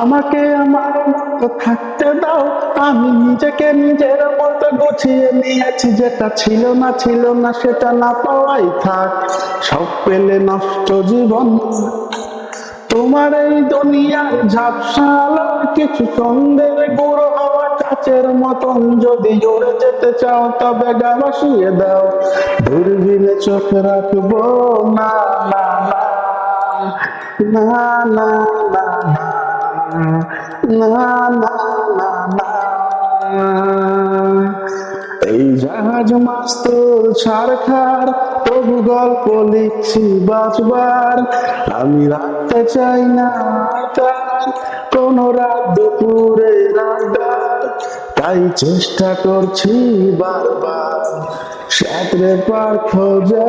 আমাকে আমার মতো থাকতে দাও। আমি নিজেকে নিজের মতো গুছিয়ে নিয়েছি। যেটা ছিল না ছিল না, সেটা না পাওয়াই থাক। সব পেলে নষ্ট জীবন। তোমার এই দুনিয়ার ঝাপসালো কিছু সন্দের গুঁড়ো হওয়া কাচের মতন। যদি উড়ে যেতে চাও, তবে গা বসিয়ে দাও। দূরবীনে চোখ রাখব। না না না না না। না না না এই জাহাজ মাস্তুর ছাড়খার, তবু গল্প লিখছি বাঁচবার। আমি রাখতে চাই না কোন রাত দুপুরে তাই চেষ্টা করছি বারবার, সাঁতরে পার খোঁজা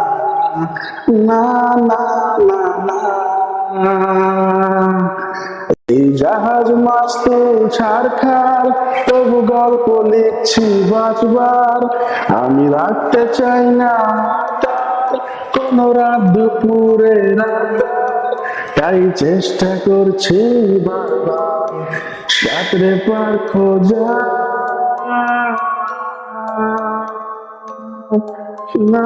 না না না না এই জাহাজ মাস্ত ছাড়খার তবু গল্প লিখছি বাঁচবার। আমি রাখতে চাই না কোন রাত দুপুরে তাই চেষ্টা করছি সাঁতরে পার খোঁজা। না।